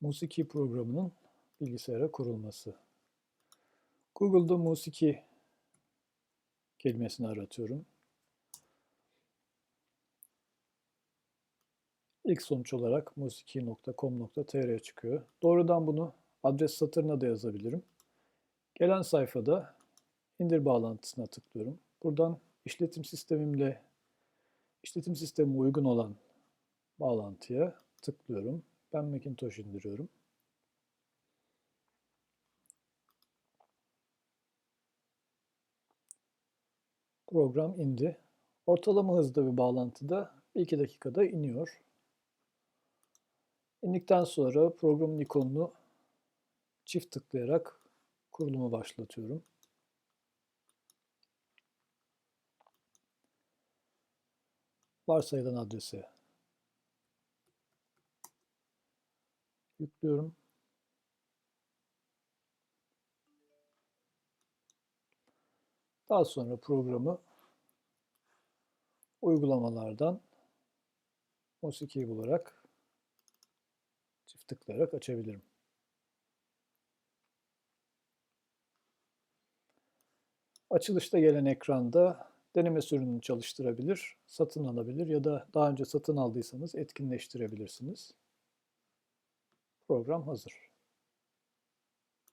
Musiki programının bilgisayara kurulması. Google'da musiki kelimesini aratıyorum. İlk sonuç olarak musiki.com.tr çıkıyor. Doğrudan bunu adres satırına da yazabilirim. Gelen sayfada indir bağlantısına tıklıyorum. Buradan işletim sistemimle işletim sistemime uygun olan bağlantıya tıklıyorum. Ben Macintosh indiriyorum. Program indi. Ortalama hızda bir bağlantıda 1-2 dakikada iniyor. İndikten sonra programın ikonunu çift tıklayarak kurulumu başlatıyorum. Varsayılan adrese yüklüyorum. Daha sonra programı uygulamalardan musiki bularak çift tıklayarak açabilirim. Açılışta gelen ekranda deneme sürümünü çalıştırabilir, satın alabilir ya da daha önce satın aldıysanız etkinleştirebilirsiniz. Program hazır.